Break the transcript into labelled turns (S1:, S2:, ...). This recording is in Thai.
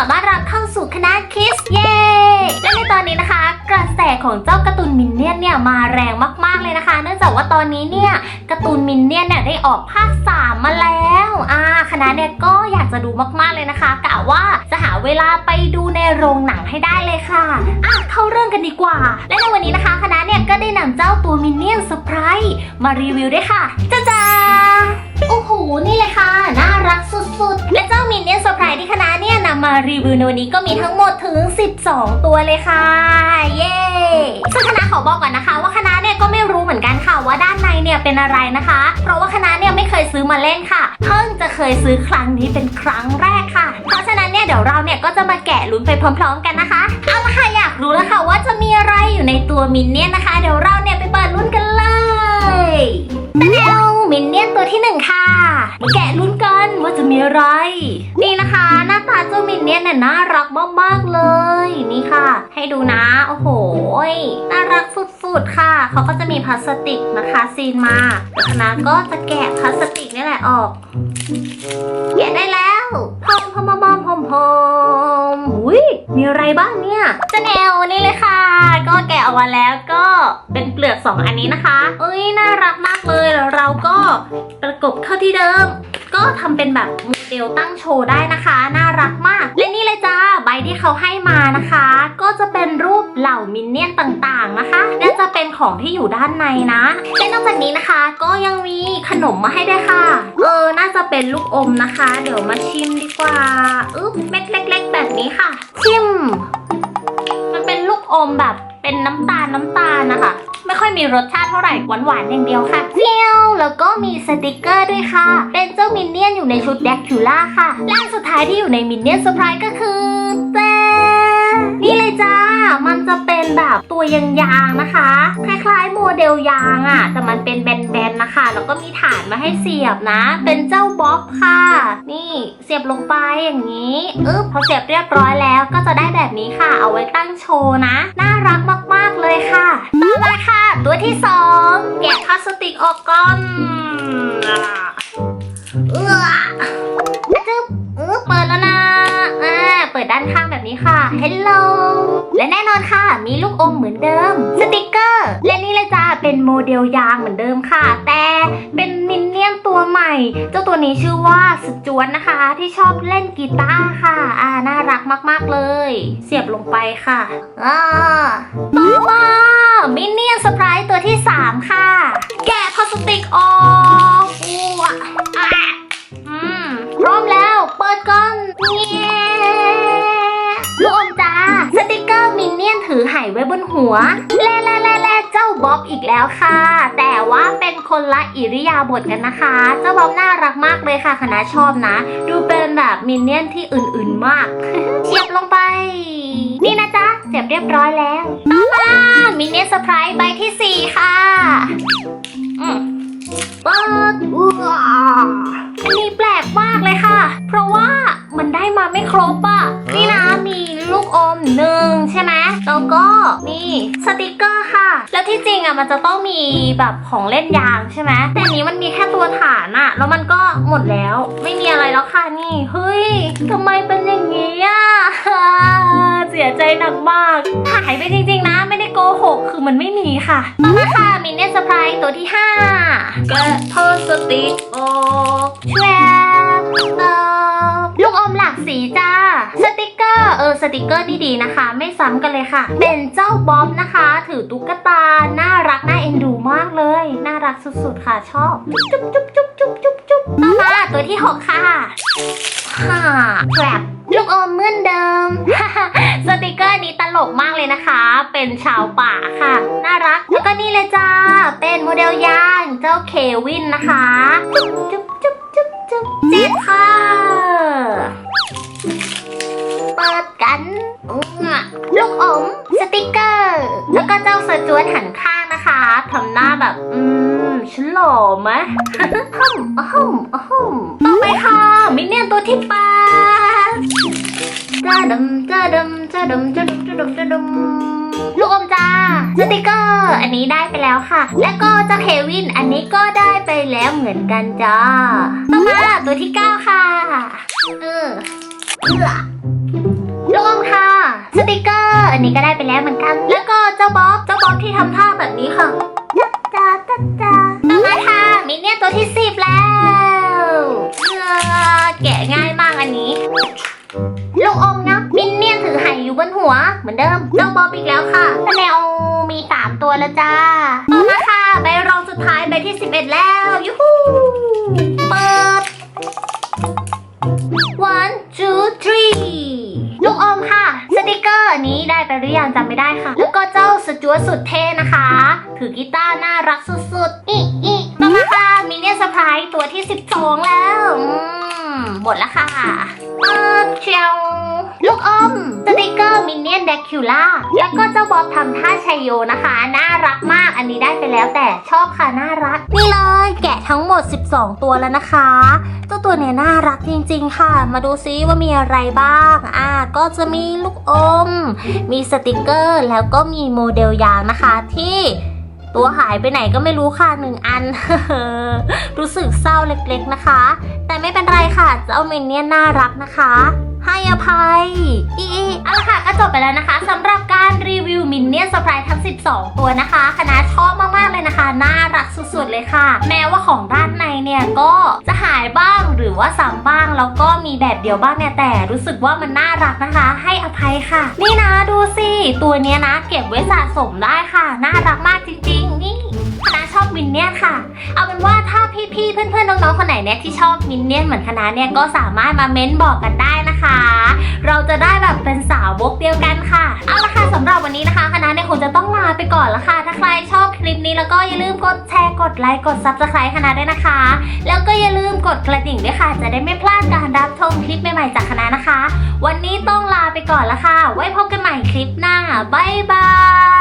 S1: ขอต้อนรับเข้าสู่คณะคิสเย้และในตอนนี้นะคะ กระแสของเจ้าการ์ตูนมินเนี่ยนเนี่ยมาแรงมากๆเลยนะคะ เนื่องจากว่าตอนนี้เนี่ยการ์ตูนมินเนี่ยนเนี่ยได้ออกภาค3มาแล้วอ่าคณะเนี่ยก็อยากจะดูมากๆเลยนะคะกะว่าจะหาเวลาไปดูในโรงหนังให้ได้เลยค่ะอะเข้าเรื่องกันดีกว่า และในวันนี้นะคะคณะเนี่ยก็ได้นำเจ้าตัวมินเนี่ยนเซอร์ไพรส์มารีวิวด้วยค่ะจ้าจ้า มารีวิวในวันนี้ก็มีทั้งหมดถึง 12 ตัวเลยค่ะ เย้ซึ่งคณะขอบอกก่อนนะคะ ว่าคณะเนี่ยก็ไม่รู้เหมือนกันค่ะว่าด้านในเนี่ยเป็นอะไรนะคะ เพราะว่าคณะเนี่ยไม่เคยซื้อมาเล่นค่ะ เพิ่งจะเคยซื้อครั้งนี้เป็นครั้งแรกค่ะ เพราะฉะนั้นเนี่ยเดี๋ยวเราเนี่ยก็จะมาแกะลุ้นไปพร้อม ๆ กันนะคะเอาละค่ะอยากรู้แล้วค่ะว่าจะมีอะไรอยู่ในตัวมินเนี่ยนะคะ เดี๋ยวเราเนี่ยไปเปิดลุ้นกันเลยแนวมินเนี่ยตัวที่หนึ่งค่ะ มาแกะลุ้นกันว่าจะมีอะไร นี่นะคะ หน้าตาเจ้ามินเนี่ยน่ยน่ารักมากๆเลย นี่ค่ะ ให้ดูนะ โอ้โห น่ารักสุดๆค่ะ เขาก็จะมีพลาสติกนะคะซีนมาคณะก็จะแกะพลาสติกนี่แหละออก แกะได้แล้วพอมพอมพอมพอมพอมหุยมีอะไรบ้างเนี่ย เจะแนวนี่เลยค่ะ ก็แกะออกมาแล้วก็เป็นเปลือกสองอันนี้นะคะเอ้ยน่ารักมากเลยแล้วเราก็ประกบเข้าที่เดิม ก็ทำเป็นแบบโมเดลตั้งโชว์ได้นะคะ น่ารักมาก และนี่เลยจ้าใบที่เขาให้มานะคะ ก็จะเป็นรูปเหล่ามินเนี่ยนต่างๆนะคะน่าจะเป็นของที่อยู่ด้านในนะและนอกจากนี้นะคะ ก็ยังมีขนมมาให้ด้วยค่ะ เออน่าจะเป็นลูกอมนะคะ เดี๋ยวมาชิมดีกว่าอึ๊บเม็ดเล็ก ๆ แบบนี้ค่ะ ชิม อมแบบเป็นน้ำตาลน้ำตาลนะคะ ไม่ค่อยมีรสชาติเท่าไหร่หวานๆอย่างเดียวค่ะเจียวแล้วก็มีสติกเกอร์ด้วยค่ะ เป็นเจ้ามินเนี่ยนอยู่ในชุดแดกคิล่าค่ะ และสุดท้ายที่อยู่ในมินเนี่ยนเซอร์ไพรส์ก็คือ แบบตัวยางๆนะคะ คล้ายๆ โมเดลยางอะ่ะ แต่มันเป็นแบนๆนะคะ แล้วก็มีฐานมาให้เสียบนะ เป็นเจ้าบ๊อบค่ะ นี่เสียบลงไปอย่างนี้อึ๊บพอเสียบเรียบร้อยแล้วก็จะได้แบบนี้ค่ะ เอาไว้ตั้งโชว์นะ น่ารักมากๆเลยค่ะ ต่อมาค่ะ ตัวที่สองแกะพลาสติกออกก่อนเอื้อจึ๊บเปิดแล้วนะอ่าเปิดด้านข้างแบบนี้ค่ะ Hello และแน่นอนค่ะ มีลูกอมเหมือนเดิม สติกเกอร์ และนี่เลยจ้าเป็นโมเดลยางเหมือนเดิมค่ะ แต่เป็นมินเนี่ยนตัวใหม่ เจ้าตัวนี้ชื่อว่าสจวนนะคะ ที่ชอบเล่นกีตาร์ค่ะ อ่าน่ารักมาก ๆ เลย เสียบลงไปค่ะอ่าต่อมามินเนี่ยนเซอร์ไพรส์ตัวที่ 3 ค่ะ แกะพลาสติกออก หัว แล่แล่แล่แล่เจ้าบ๊อบอีกแล้วค่ะ แต่ว่าเป็นคนละอิริยาบถกันนะคะ เจ้าบ๊อบน่ารักมากเลยค่ะคณะชอบนะ ดูเป็นแบบมินเนี่ยนที่อื่นๆมากเสียบลงไป นี่นะจ๊ะเสียบเรียบร้อยแล้วต่อมามินเนี่ยนเซอร์ไพรส์ใบที่ 4 ค่ะอืมเปิดอันนี้แปลกมากเลยค่ะ เพราะว่ามันได้มาไม่ครบอะนี่นะมีลูกอมหนึ่งใช่ไหม แล้วก็นี่สติกเกอร์ค่ะ แล้วที่จริงอะมันจะต้องมีแบบของเล่นยางใช่ไหมแต่อันนี้มันมีแค่ตัวฐานอะ แล้วมันก็หมดแล้ว ไม่มีอะไรแล้วค่ะนี่ เฮ้ยทำไมเป็นอย่างนี้อะเสียใจหนักมากหายไปจริงๆนะ ไม่ได้โกหก คือมันไม่มีค่ะต่อมาค่ะมินเนี่ยเซอร์ไพรส์ตัวที่5แกะพลาสติกออกแช เกอร์เออสติกเกอร์นี่ดีนะคะ ไม่ซ้ำกันเลยค่ะ เป็นเจ้าบ๊อบนะคะ ถือตุ๊กตา น่ารักน่าเอ็นดูมากเลย น่ารักสุดๆค่ะชอบ จุ๊บจุ๊บจุ๊บจุ๊บจุ๊บจุ๊บต่อมาตัวที่ 6 ค่ะฮ่าแกรบลูกอมเหมือนเดิม สติกเกอร์นี้ตลกมากเลยนะคะ เป็นชาวป่าค่ะ น่ารัก แล้วก็นี่เลยจ้า เป็นโมเดลยางเจ้าเควินนะคะ จุ๊บจุ๊บจุ๊บจุ๊บเจ็บค่ะ แบบ อืม ฉันหล่อไหมฮึ่มอะฮึ่มอะฮึ่มต่อไปค่ะมินเนี่ยนตัวที่แปดจ้าดำจ้าดำจ้าดำจ้าดำจ้าดำจ้าดำลูกอมจ้าสติกเกอร์ อันนี้ได้ไปแล้วค่ะ และก็เจ้าเควิน อันนี้ก็ได้ไปแล้วเหมือนกันจ้าต่อมาตัวที่เก้าค่ะ เออเออติกเกอร์ อันนี้ก็ได้ไปแล้วเหมือนกัน แล้วก็เจ้าบ๊อบ เจ้าบ๊อบที่ทำท่าแบบนี้ค่ะ จ้าจ้าจ้าต่อมาค่ะมินเนี่ยนตัวที่สิบแล้วเออแกะง่ายมากอันนี้ ลูกอมนะมินเนี่ยนถือไหอยู่บนหัว เหมือนเดิมเจ้าบอบอีกแล้วค่ะแนวมีสามตัวแล้วจ้าต่อมาค่ะใบรองสุดท้ายใบที่สิบเอ็ดแล้วยูฮูเปิด one two three ลูกอมค่ะ สติกเกอร์อันนี้ได้ไปหรือยังจำไม่ได้ค่ะ แล้วก็เจ้าสจวตสุดเท่ รักสุดๆ อีอีต่อมาค่ะมินเนี่ยสไปร์ตัวที่ 12 แล้วหมดแล้วค่ะเปิดเชียวลูกอมสติกเกอร์มินเนี่ยนเดคิวล่าแล้วก็เจ้าบ๊อบทำท่าชัยโยนะคะ น่ารักมากอันนี้ได้ไปแล้วแต่ชอบค่ะ น่ารัก นี่เลยแกะทั้งหมด 12 ตัวแล้วนะคะเจ้าตัวเนี้ยน่ารักจริงๆค่ะ มาดูซิว่ามีอะไรบ้าง อ่า ก็จะมีลูกอม มีสติกเกอร์ แล้วก็มีโมเดลยางนะคะที่ ตัวหายไปไหนก็ไม่รู้ค่ะหนึ่งอัน รู้สึกเศร้าเล็กๆนะคะ แต่ไม่เป็นไรค่ะ เจ้ามินเนี่ยนน่ารักนะคะ ให้อภัย อีอีเอาละค่ะก็จบไปแล้วนะคะสำหรับการรีวิวมินเนี่ยนสปายทั้ง 12 ตัวนะคะ คณะชอบมากๆเลยนะคะ น่ารักสุดๆเลยค่ะ แม้ว่าของด้านในเนี่ยก็จะหายบ้างหรือว่าซ้ำบ้าง แล้วก็มีแบบเดียวบ้างเนี่ยแต่รู้สึกว่ามันน่ารักนะคะ ให้อภัยค่ะ นี่นะดูสิ ตัวเนี้ยนะ เก็บไว้สะสมได้ค่ะ น่ารักมากจริง ๆ นี่ คณะชอบมินเนี่ยนค่ะ เอาเป็นว่าถ้าพี่ๆ เพื่อนๆ น้องๆ คนไหนเนี่ยที่ชอบมินเนี่ยนเหมือนคณะเนี่ยก็สามารถมาเม้นบอกกันได้นะคะ เราจะได้แบบเป็นสาวกเดียวกันค่ะ เอาละค่ะสำหรับวันนี้นะคะ คณะเนี่ยคงจะต้องลาไปก่อนละค่ะ ถ้าใครชอบคลิปนี้แล้วก็อย่าลืมกดแชร์ กดไลค์ กด subscribe คณะด้วยนะคะ แล้วก็อย่าลืมกดกระดิ่งด้วยค่ะ จะได้ไม่พลาดการรับชมคลิปใหม่ๆ จากคณะนะคะ วันนี้ต้องลาไปก่อนละค่ะ ไว้พบกันใหม่คลิปหน้า บ๊ายบาย